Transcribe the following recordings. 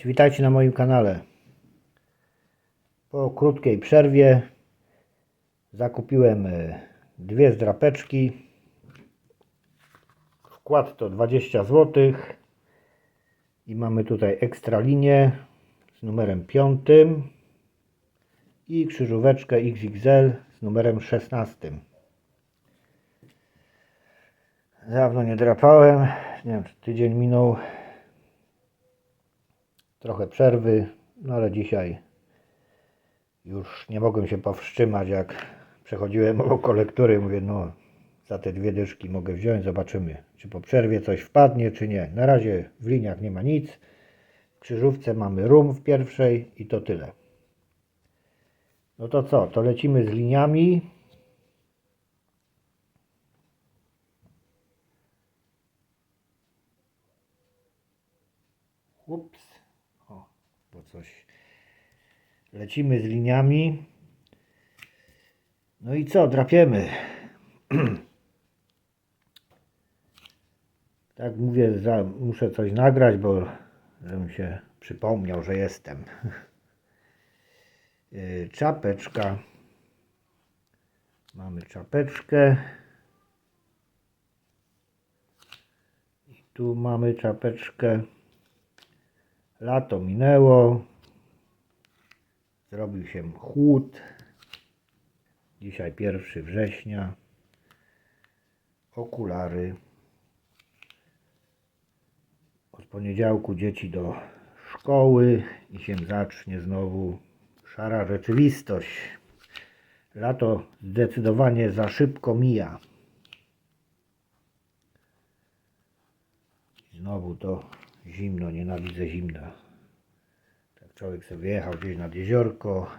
Cześć, witajcie na moim kanale. Po krótkiej przerwie zakupiłem e, dwie zdrapeczki. Wkład to 20 zł. I mamy tutaj ekstra linię z numerem 5 i krzyżóweczkę XXL z numerem 16. Dawno nie drapałem. Nie wiem, czy tydzień minął. Trochę przerwy, no ale dzisiaj już nie mogłem się powstrzymać, jak przechodziłem obok kolektury. Mówię, no za te dwie dyszki mogę wziąć, zobaczymy, czy po przerwie coś wpadnie, czy nie. Na razie w liniach nie ma nic. W krzyżówce mamy rum w pierwszej i to tyle. No to co, to lecimy z liniami. Ups. O, bo coś. Lecimy z liniami. No i co, drapiemy. tak mówię, za, muszę coś nagrać, bo żebym się przypomniał, że jestem. Yy, Czapeczka. Mamy czapeczkę. I tu mamy czapeczkę. Lato minęło. Zrobił się chłód. Dzisiaj 1 września. Okulary. Od poniedziałku dzieci do szkoły i się zacznie znowu szara rzeczywistość. Lato zdecydowanie za szybko mija. Znowu to zimno, nienawidzę zimna. Człowiek sobie wyjechał gdzieś nad jeziorko,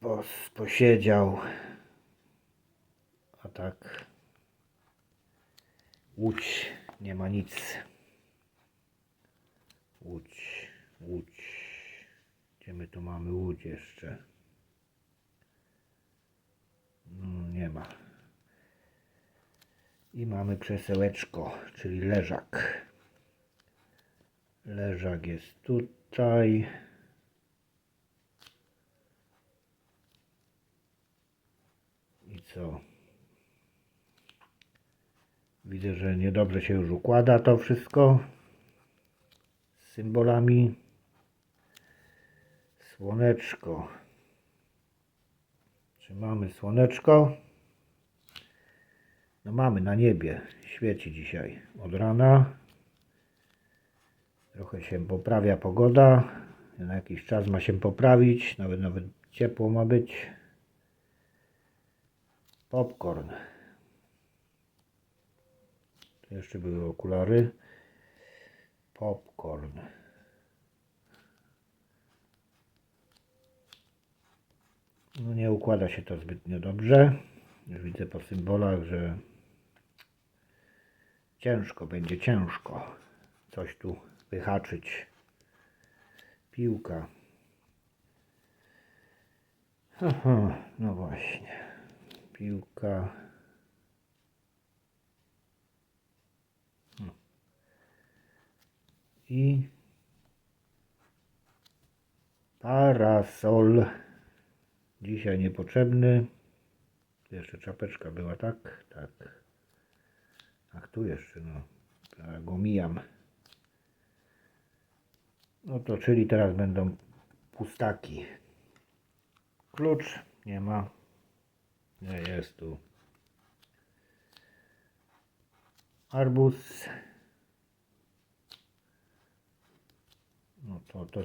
pos, posiedział, a tak Łódź, nie ma nic. Łódź, Łódź. Gdzie my tu mamy Łódź jeszcze? No, nie ma. I mamy krzesełeczko, czyli leżak. Leżak jest tutaj. I co? Widzę, że niedobrze się już układa to wszystko z symbolami. Słoneczko. Czy mamy słoneczko? No mamy na niebie. Świeci dzisiaj od rana. Trochę się poprawia pogoda. Na jakiś czas ma się poprawić. Nawet nawet ciepło ma być. Popcorn. Tu jeszcze były okulary. Popcorn. No nie układa się to zbytnio dobrze. Już widzę po symbolach, że ciężko będzie ciężko coś tu wyhaczyć. Piłka. Aha, no właśnie. Piłka. I parasol. Dzisiaj niepotrzebny. Jeszcze czapeczka była, tak? Tak. Ach, tu jeszcze, no. Ja go mijam. No to, czyli teraz będą pustaki. Klucz nie ma. Nie, jest tu. Arbuz. No to, to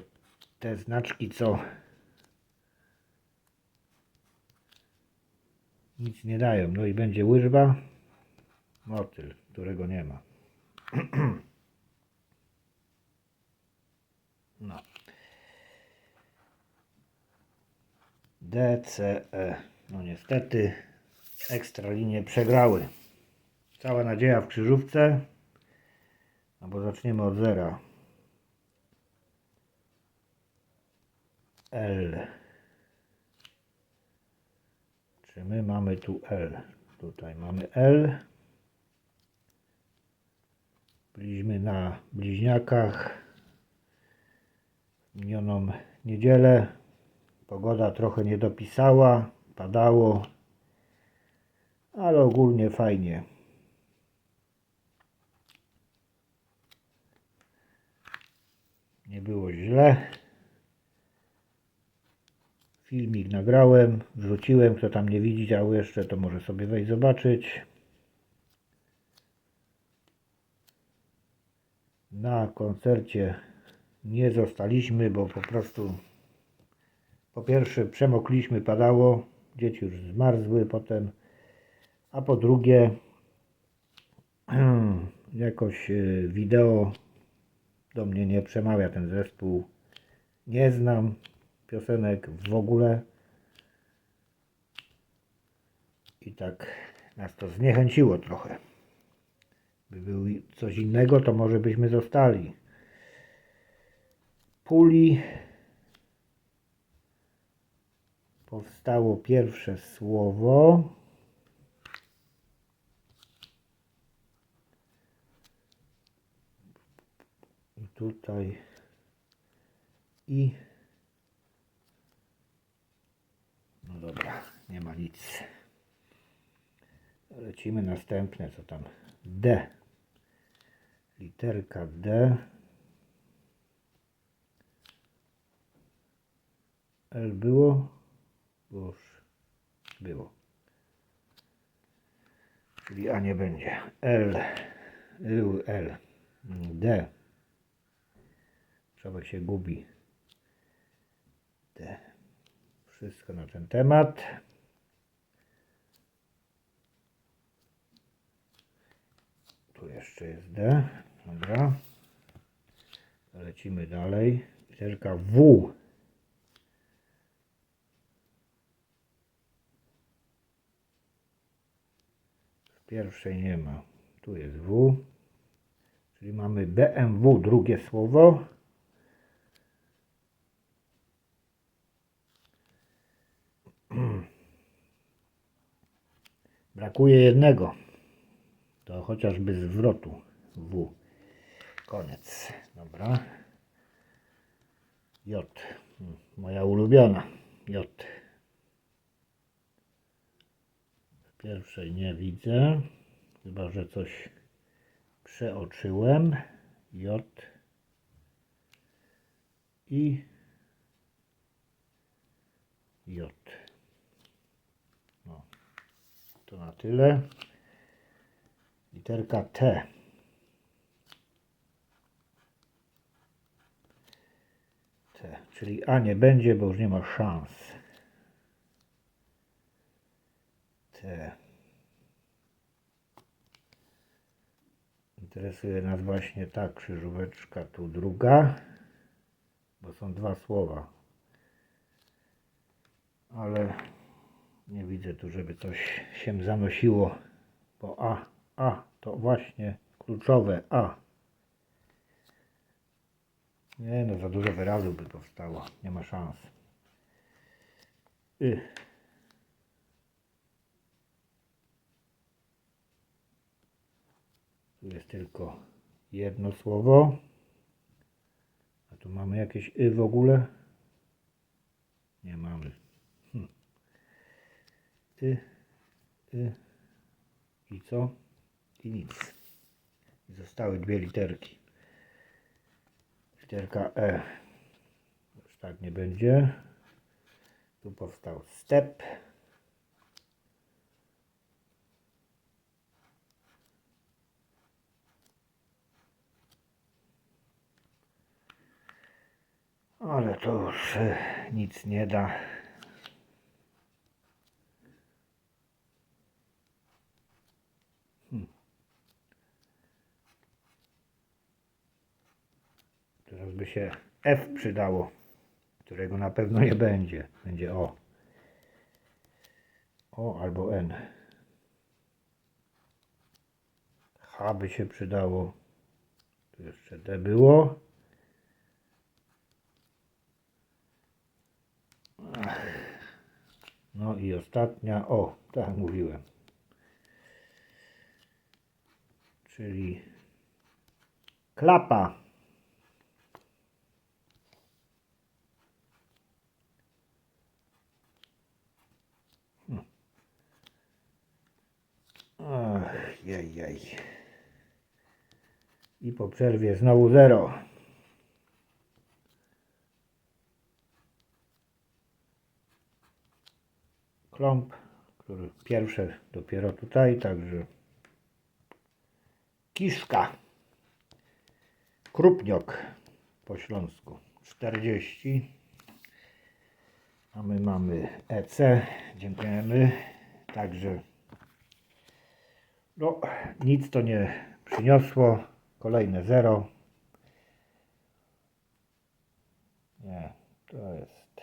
te znaczki, co nic nie dają. No i będzie łyżba, motyl, którego nie ma. No. DCE. No niestety ekstra linie przegrały. Cała nadzieja w krzyżówce. No bo zaczniemy od zera. L. Czy my mamy tu L? Tutaj mamy L. Byliśmy na bliźniakach minioną niedzielę. Pogoda trochę nie dopisała, padało, ale ogólnie fajnie. Nie było źle. Filmik nagrałem, wrzuciłem. Kto tam nie widział jeszcze, to może sobie wejść zobaczyć. Na koncercie nie zostaliśmy, bo po prostu po pierwsze przemokliśmy, padało, dzieci już zmarzły potem, a po drugie jakoś e, wideo do mnie nie przemawia ten zespół. Nie znam piosenek w ogóle. I tak nas to zniechęciło trochę. By był coś innego, to może byśmy zostali. Puli powstało pierwsze słowo. I tutaj i no dobra, nie ma nic. Lecimy następne, co tam? D. Literka D. L było? Było już. Było. Czyli A nie będzie. L. L. L. D. Człowiek się gubi. D. Wszystko na ten temat. Tu jeszcze jest D. Dobra. Lecimy dalej. Literka W. pierwszej nie ma. Tu jest W. Czyli mamy BMW, drugie słowo. Brakuje jednego. To chociażby zwrotu W. Koniec. Dobra. J. Moja ulubiona. J. W pierwszej nie widzę. Chyba, że coś przeoczyłem. J. I J. No. To na tyle. Literka T. T. Czyli A nie będzie, bo już nie ma szans. T. Interesuje nas właśnie ta krzyżóweczka, tu druga, bo są dwa słowa. Ale nie widzę tu, żeby coś się zanosiło, bo A, A to właśnie kluczowe A. Nie no, za dużo wyrazów by powstało, nie ma szans. Y. Tu jest tylko jedno słowo. A tu mamy jakieś y w ogóle? Nie mamy. Hm. Y, y. I co? I nic. Zostały dwie literki. Literka E. Już tak nie będzie. Tu powstał step. Ale to już e, nic nie da. Hmm. Teraz by się F przydało, którego na pewno nie będzie. Będzie O. O albo N. H by się przydało. Tu jeszcze D było. No i ostatnia, o, tak mówiłem. Czyli klapa. Ach, jej, jej. I po przerwie znowu zero. Klomp, który pierwszy dopiero tutaj, także kiszka. Krupniok po śląsku 40. A my mamy EC. Dziękujemy. Także no, nic to nie przyniosło. Kolejne zero. Nie, to jest.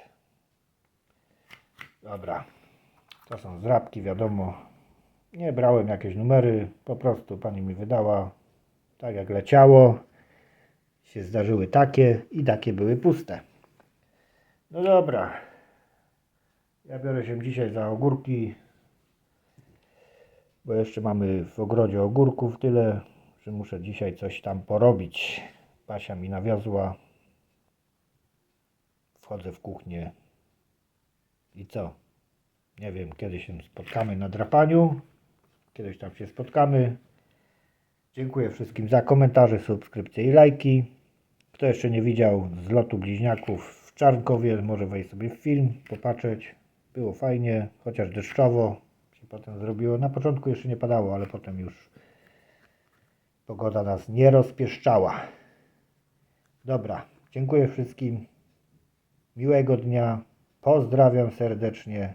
Dobra. To są zrabki, wiadomo. Nie brałem jakieś numery, po prostu pani mi wydała tak jak leciało. Się zdarzyły takie i takie były puste. No dobra. Ja biorę się dzisiaj za ogórki, bo jeszcze mamy w ogrodzie ogórków tyle, że muszę dzisiaj coś tam porobić. Basia mi nawiozła. Wchodzę w kuchnię. I co? Nie wiem, kiedy się spotkamy na drapaniu. Kiedyś tam się spotkamy. Dziękuję wszystkim za komentarze, subskrypcje i lajki. Kto jeszcze nie widział zlotu bliźniaków w Czarnkowie, może wejść sobie w film, popatrzeć. Było fajnie, chociaż deszczowo się potem zrobiło. Na początku jeszcze nie padało, ale potem już pogoda nas nie rozpieszczała. Dobra, dziękuję wszystkim. Miłego dnia. Pozdrawiam serdecznie.